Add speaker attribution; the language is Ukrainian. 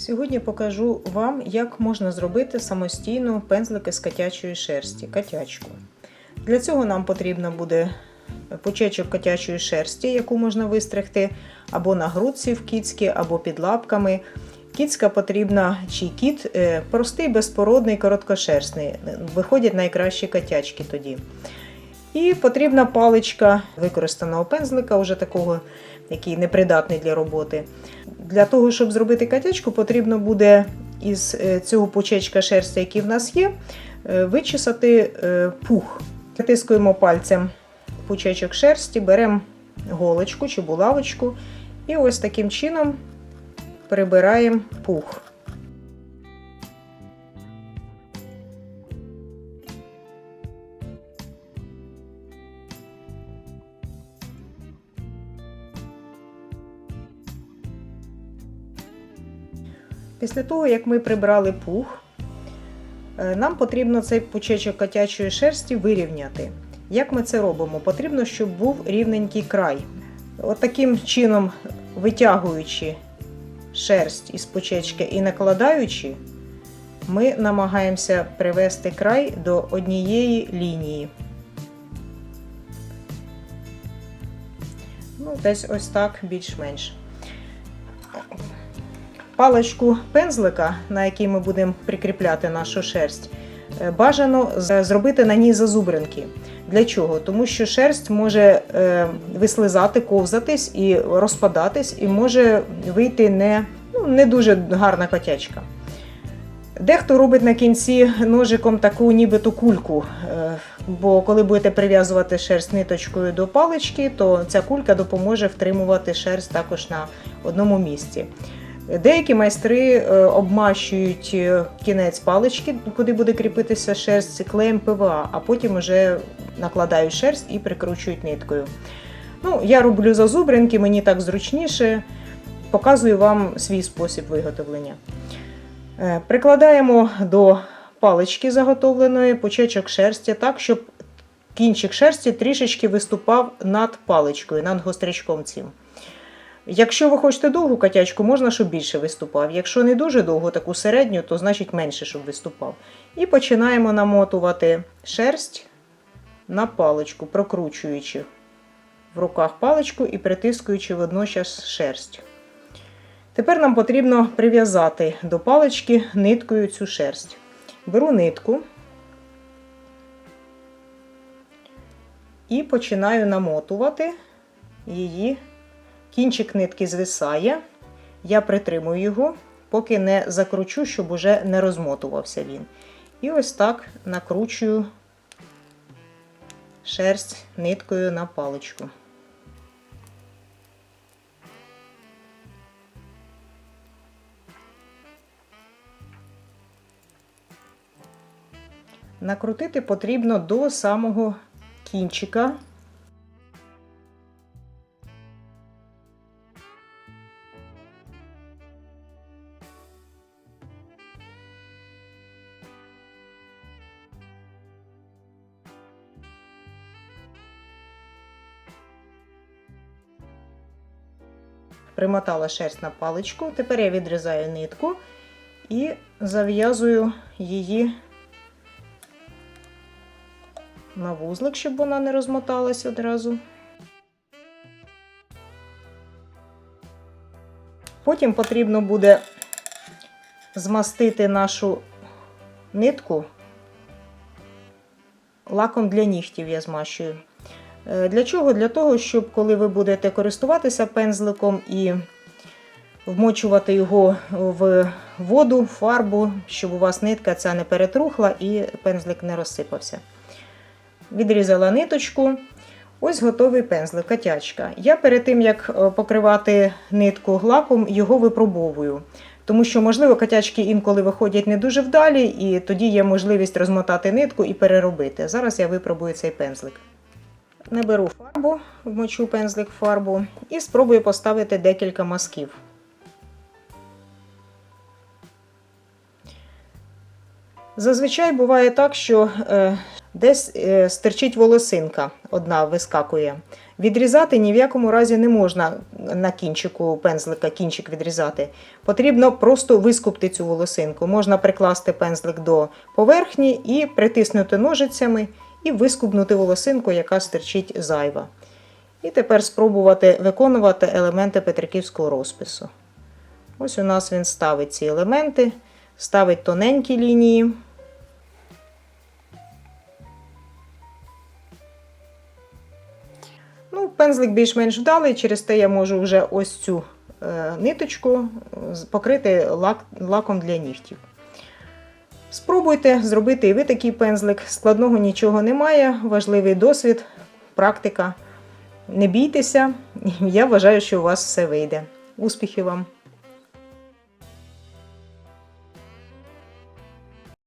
Speaker 1: Сьогодні покажу вам, як можна зробити самостійно пензлики з котячої шерсті, котячку. Для цього нам потрібно буде пучечок котячої шерсті, яку можна вистригти або на грудці в кіцькі, або під лапками. Кіцька потрібна чи кіт е, простий, безпородний, короткошерстний. Виходять найкращі котячки тоді. І потрібна паличка використаного пензлика, вже такого, який непридатний для роботи. Для того, щоб зробити котячку, потрібно буде із е, цього пучечка шерсті, який в нас є, е, вичесати е, пух. Притискуємо пальцем пучечок шерсті, беремо голочку чи булавочку і ось таким чином прибираємо пух. Після того, як ми прибрали пух, е, нам потрібно цей пучечок котячої шерсті вирівняти. Як ми це робимо? Потрібно, щоб був рівненький край. От чином, витягуючи шерсть із пучечки і накладаючи, ми намагаємося привести край до однієї лінії. Ну, десь ось так більш-менш. Паличку пензлика, на який ми будемо прикріпляти нашу шерсть, е, бажано зробити на ній зазубринки. Для чого? Тому що шерсть може е, вислизати, ковзатись і розпадатись, і може вийти не, ну, не дуже гарна котячка. Дехто робить на кінці ножиком таку нібито кульку, е, бо коли будете прив'язувати шерсть ниточкою до палички, то ця кулька допоможе втримувати шерсть також на одному місці. Деякі майстри е, обмащують е, кінець палички, куди буде кріпитися шерсть клеєм ПВА, а потім вже накладають шерсть і прикручують ниткою. Ну, я роблю зазубринки, мені так зручніше. Показую вам свій спосіб виготовлення. Е, Прикладаємо до палички заготовленої пучечок шерсті так, щоб кінчик шерсті трішечки виступав над паличкою, над гострячком цим. Якщо ви хочете довгу котячку, можна, щоб більше виступав. Якщо не дуже довго, таку середню, то значить менше, щоб виступав. І починаємо намотувати шерсть на паличку, прокручуючи в руках паличку і притискуючи водночас шерсть. Тепер нам потрібно прив'язати до палички ниткою цю шерсть. Беру нитку і починаю намотувати її. Кінчик нитки звисає, я притримую його, поки не закручу, щоб уже не розмотувався він. І ось так накручую шерсть ниткою на паличку. Накрутити потрібно до самого кінчика. Примотала шерсть на паличку. Тепер я відрізаю нитку і зав'язую її на вузлик, щоб вона не розмоталась одразу. Потім потрібно буде змастити нашу нитку лаком для нігтів я змащую. Е, Для чого? Для того, щоб коли ви будете користуватися пензликом і вмочувати його в воду, фарбу, щоб у вас нитка ця не перетрухла і пензлик не розсипався. Відрізала ниточку. Ось готовий пензлик, котячка. Я перед тим, як е, покривати нитку лаком, його випробовую. Тому що, можливо, котячки інколи виходять не дуже вдалі, і тоді є можливість розмотати нитку і переробити. Зараз я випробую цей пензлик. Наберу фарбу, вмочу пензлик фарбу і спробую поставити декілька мазків. Зазвичай буває так, що е, Десь е, стирчить волосинка, одна вискакує. Відрізати ні в якому разі не можна на кінчику пензлика, кінчик відрізати. Потрібно просто вискупти цю волосинку. Можна прикласти пензлик до поверхні і притиснути ножицями і вискубнути волосинку, яка стирчить зайва. І тепер спробувати виконувати елементи петриківського розпису. Ось у нас він ставить ці елементи, ставить тоненькі лінії. Ну, пензлик більш-менш вдалий, через те я можу вже ось цю е, ниточку покрити лак, лаком для нігтів. Спробуйте зробити і ви такий пензлик. Складного нічого немає, важливий досвід, практика. Не бійтеся, я вважаю, що у вас все вийде. Успіхів вам!